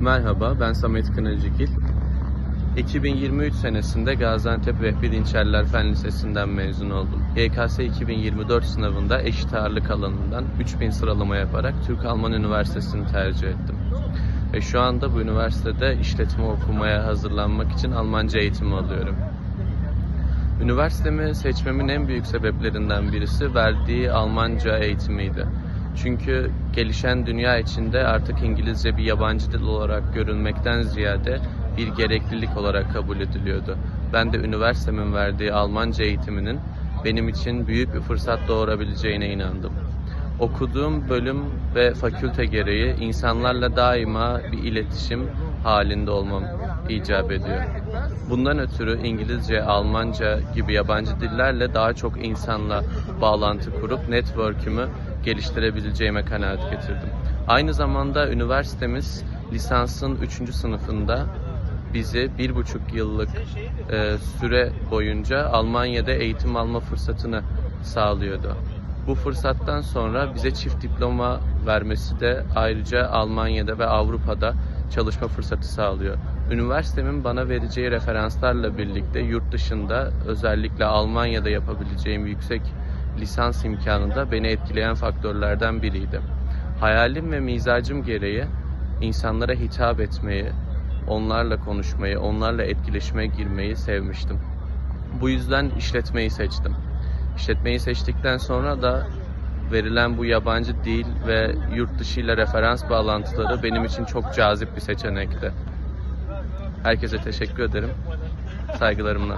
Merhaba, ben Samet Kınacıgil. 2023 senesinde Gaziantep Vehbi Dinçerler Fen Lisesi'nden mezun oldum. YKS 2024 sınavında eşit ağırlık alanından 3000 sıralama yaparak Türk-Alman Üniversitesi'ni tercih ettim. Ve şu anda bu üniversitede işletme okumaya hazırlanmak için Almanca eğitimi alıyorum. Üniversitemi seçmemin en büyük sebeplerinden birisi verdiği Almanca eğitimiydi. Çünkü gelişen dünya içinde artık İngilizce bir yabancı dil olarak görülmekten ziyade bir gereklilik olarak kabul ediliyordu. Ben de üniversitemin verdiği Almanca eğitiminin benim için büyük bir fırsat doğurabileceğine inandım. Okuduğum bölüm ve fakülte gereği insanlarla daima bir iletişim halinde olmam icap ediyor. Bundan ötürü İngilizce, Almanca gibi yabancı dillerle daha çok insanla bağlantı kurup network'ümü geliştirebileceğime kanaat getirdim. Aynı zamanda üniversitemiz lisansın 3. sınıfında bizi bir buçuk yıllık e, süre boyunca Almanya'da eğitim alma fırsatını sağlıyordu. Bu fırsattan sonra bize çift diploma vermesi de ayrıca Almanya'da ve Avrupa'da çalışma fırsatı sağlıyor. Üniversitemin bana vereceği referanslarla birlikte yurt dışında özellikle Almanya'da yapabileceğim yüksek lisans imkanı da beni etkileyen faktörlerden biriydi. Hayalim ve mizacım gereği insanlara hitap etmeyi, onlarla konuşmayı, onlarla etkileşime girmeyi sevmiştim. Bu yüzden işletmeyi seçtim. İşletmeyi seçtikten sonra da verilen bu yabancı dil ve yurt dışı ile referans bağlantıları benim için çok cazip bir seçenekti. Herkese teşekkür ederim. Saygılarımla.